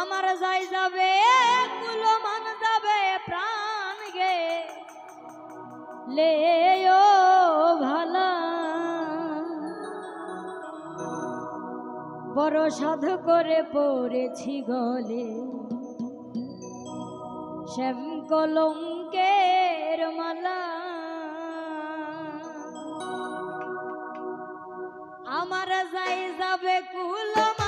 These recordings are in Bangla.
আমার যাই যাবে, কুলো মান যাবে, প্রাণ গে। লে ভালা। বড় সাধ করে পড়েছি গলে। শ্যাম কলঙ্কের মালা। আমার যাই যাবে, কুলো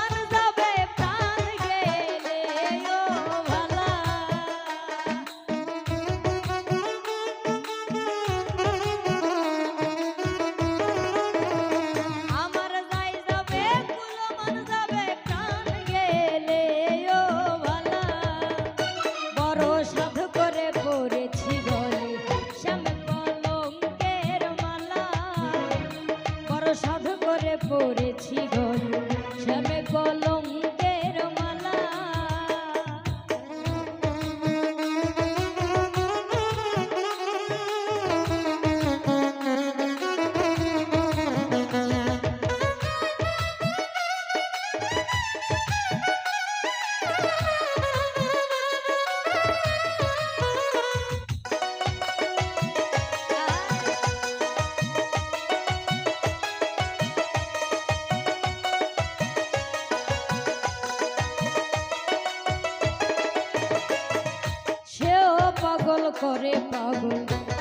করে পাগল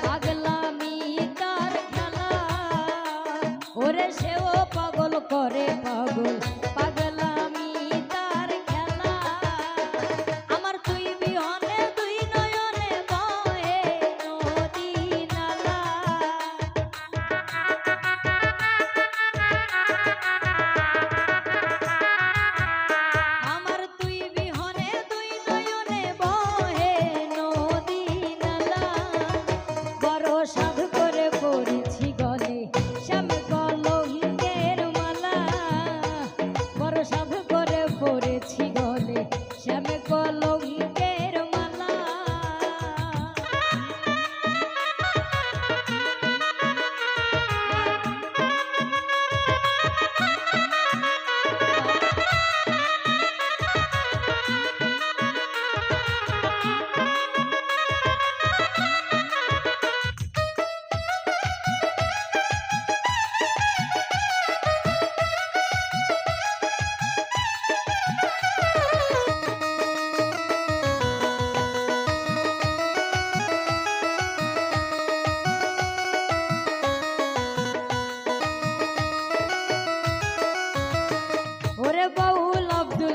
পাগলামি তার খেলা। ওরে সেও পাগল করে পাগল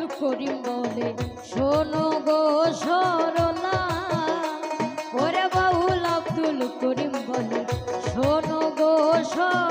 আব্দুল করিম বলে শোনো গো সরলা ওরে বাউল আব্দুল করিম বলে শোনো গো সর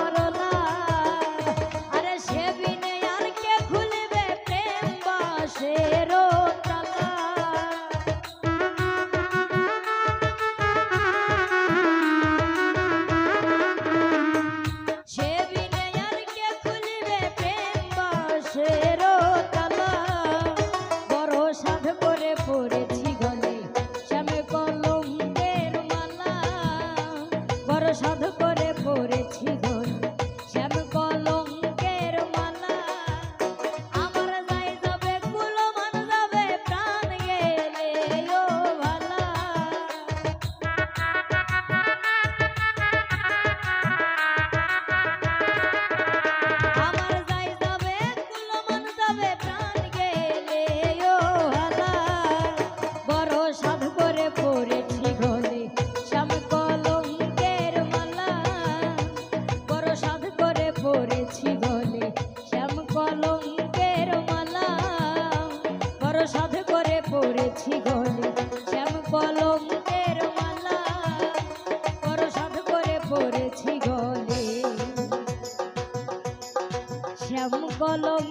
করেছি গলে। শ্যাম কলম